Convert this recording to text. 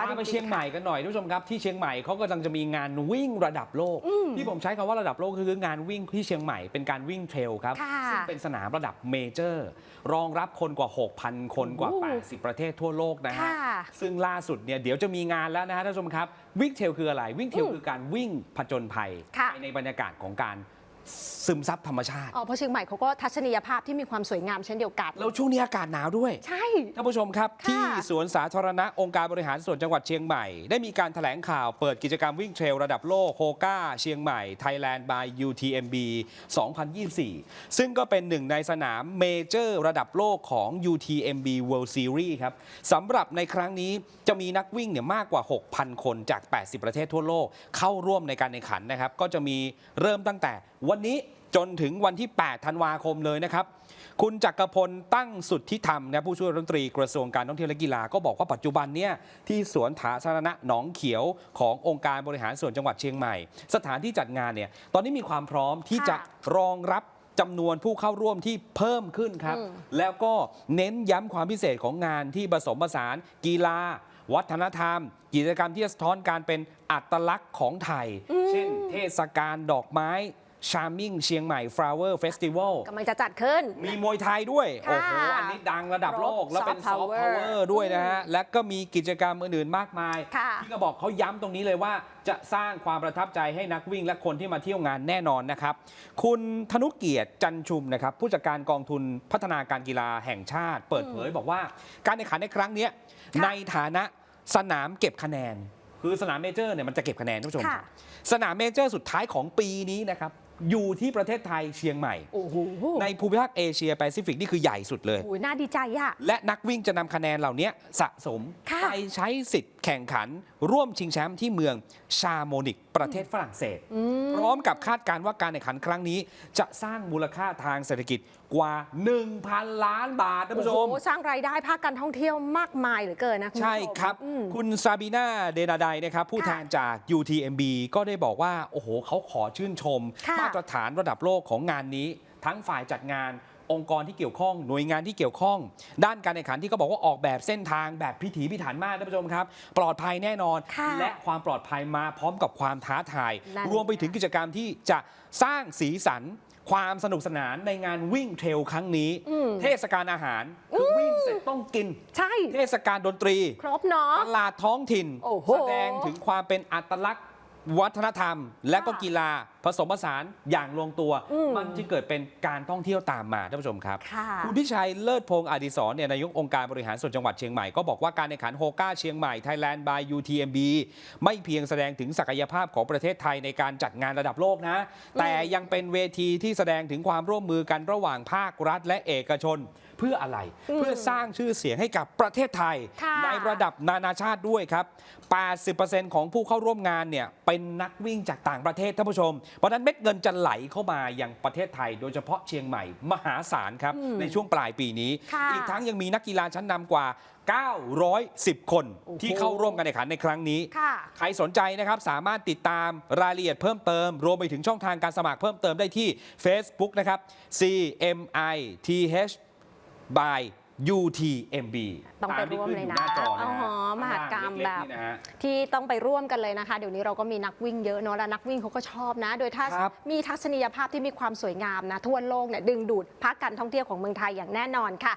ะพาไปจริๆเชียงใหม่ค่ะกันหน่อยทุกผู้ชมครับที่เชียงใหม่เขากำลังจะมีงานวิ่งระดับโลก ที่ผมใช้คำว่าระดับโลกคืองานวิ่งที่เชียงใหม่เป็นการวิ่งเทรลครับค่ะซึ่งเป็นสนามระดับเมเจอร์ รองรับคนกว่า 6,000 คนกว่าโอ้80 ประเทศทั่วโลกนะฮะค่ะซึ่งล่าสุดเนี่ยเดี๋ยวจะมีงานแล้วนะฮะท่านผู้ชมครับวิ่งเทรลคืออะไรวิ่งเทรลอืมคือการวิ่งผจญภัยค่ะในบรรยากาศของการ ซึมซับธรรมชาติ อ๋อเพราะเชียงใหม่เขาก็ทัศนียภาพที่มีความสวยงามเช่นเดียวกัน แล้วช่วงนี้อากาศหนาวด้วย ใช่ ท่านผู้ชมครับ ค่ะ ที่สวนสาธารณะองค์การบริหารส่วนจังหวัดเชียงใหม่ ได้มีการแถลงข่าวเปิดกิจกรรมวิ่งเทรลระดับโลกโฮก้าเชียงใหม่ Thailand by UTMB 2024 ซึ่งก็เป็นหนึ่งในสนามเมเจอร์ระดับโลกของ UTMB World Series ครับสำหรับในครั้งนี้จะมีนักวิ่งเนี่ยมากกว่า 6,000 คนจาก 80 ประเทศทั่วโลกเข้าร่วมในการแข่งขันนะครับก็จะมีเริ่มตั้งแต่ วันนี้จนถึงวันที่ 8 ธันวาคมเลยนะครับ คุณจักรพลตั้งสุทธิธรรมนะผู้ช่วยรัฐมนตรีกระทรวงการท่องเที่ยวและกีฬาก็บอกว่าปัจจุบันเนี่ยที่สวนสาธารณะหนองเขียวขององค์การบริหารส่วนจังหวัดเชียงใหม่ สถานที่จัดงานเนี่ยตอนนี้มีความพร้อมที่ค่ะจะรองรับจำนวนผู้เข้าร่วมที่เพิ่มขึ้นครับอืมแล้วก็เน้นย้ำความพิเศษของงานที่ผสมผสานกีฬา วัฒนธรรม กิจกรรมที่สะท้อนการเป็นอัตลักษณ์ของไทย เช่น เทศกาลดอกไม้ ชาร์มิงเชียงใหม่ Flower Festival กำลังจะจัดขึ้น มีมวยไทยด้วยค่ะโอ้โห อันนี้ดังระดับโลกครบแล้วเป็น soft ซอฟต์ power พาวเวอร์ด้วยนะฮะ และก็มีกิจกรรมอื่นๆมากมายค่ะที่ก็บอกเขาย้ำตรงนี้เลยว่า จะสร้างความประทับใจให้นักวิ่งและคนที่มาเที่ยวงานแน่นอนนะครับ คุณธนุเกียรติจันชุมนะครับ ผู้จัดการกองทุนพัฒนาการกีฬาแห่งชาติ เปิดเผยบอกว่า การแข่งขันในครั้งเนี้ยค่ะในฐานะสนามเก็บคะแนน คือสนามเมเจอร์เนี่ยมันจะเก็บคะแนนท่านผู้ชมค่ะสนามเมเจอร์สุดท้ายของปีนี้นะครับ อยู่ที่ประเทศไทยเชียงใหม่ โอ้โหในภูมิภาคเอเชียแปซิฟิกนี่คือใหญ่สุดเลย โอ้ยน่าดีใจอะ และนักวิ่งจะนำคะแนนเหล่านี้สะสมค่ะ ไปใช้สิทธิ์แข่งขันร่วมชิงแชมป์ที่เมืองชาโมนิกประเทศฝรั่งเศส พร้อมกับคาดการณ์ว่าการแข่งขันครั้งนี้ จะสร้างมูลค่าทางเศรษฐกิจกว่า 1,000 ล้านบาทท่านผู้ชม โอ้โหสร้างรายได้ภาคการท่องเที่ยวมากมายเหลือเกินนะณผู้ชมใช่ครับอืมคุณซาบีนาเดนาไดนะครับ ผู้ค่ะแทนจาก UTMB ก็ได้บอกว่า โอ้โห เขาขอชื่นชม ค่ะมาตรฐานระดับโลกของงานนี้ ทั้งฝ่ายจัดงาน องค์กรที่เกี่ยวข้องหน่วยงานที่เกี่ยวข้อง ด้านการแข่งขันที่เขาบอกว่าออกแบบเส้นทางแบบพิถีพิถันมากท่านผู้ชมครับ ปลอดภัยแน่นอน ค่ะและความปลอดภัยมาพร้อมกับความท้าทาย นั่น รวมไปถึงกิจกรรมที่จะสร้างสีสัน ความสนุกสนานในงานวิ่งเทรลครั้งนี้ อืม เทศกาลอาหารคือวิ่งเสร็จต้องกิน ใช่ เทศกาลดนตรี ครบเนาะ ตลาดท้องถิ่น โอ้โหแสดงถึงความเป็นอัตลักษณ์ วัฒนธรรม และก็กีฬาผสมผสานอย่างลงตัว อืมมันจะเกิดเป็นการท่องเที่ยวตามมาท่านผู้ชมครับ ค่ะ คุณพิชัยเลิศพงศ์อดิศรเนี่ยนายกองค์การบริหารส่วนจังหวัดเชียงใหม่ก็บอกว่าการแข่งขันโฮก้าเชียงใหม่ Thailand by UTMB ไม่เพียงแสดงถึงศักยภาพของประเทศไทยในการจัดงานระดับโลกนะ แต่ยังเป็นเวทีที่แสดงถึงความร่วมมือกันระหว่างภาครัฐและเอกชน เพื่ออะไร อืมเพื่อสร้างชื่อเสียงให้กับประเทศไทย ค่ะ ในระดับนานาชาติด้วยครับ 80%ของผู้เข้าร่วมงานเนี่ยเป็นนักวิ่งจากต่างประเทศท่านผู้ชม เพราะฉะนั้นเม็ดเงินจะไหลเข้ามาอย่างประเทศไทย โดยเฉพาะเชียงใหม่มหาศาลครับอืมในช่วงปลายปีนี้ ค่ะอีกทั้งยังมีนักกีฬาชั้นนำกว่า 910 คนโอ้โห ที่เข้าร่วมการแข่งขันในครั้งนี้ ค่ะ ใครสนใจนะครับ สามารถติดตามรายละเอียดเพิ่มเติม รวมไปถึงช่องทางการสมัครเพิ่มเติมได้ที่ Facebook นะครับ CMITH by UTMB ต้องไปตาที่ร่วมขึ้เลยอนะหน้าจอนะอ๋ฮะอมหากรรมข้างล่างแบบเล็กๆนี่นะฮะที่ต้องไปร่วมกันเลยนะคะ เดี๋ยวนี้เราก็มีนักวิ่งเยอะเนาะแล้วนักวิ่งเขาก็ชอบนะ โดยถ้าครับมีทัศนียภาพที่มีความสวยงามนะทั่วโลกเนี่ยดึงดูดภาคการท่องเที่ยวของเมืองไทยอย่างแน่นอนค่ะ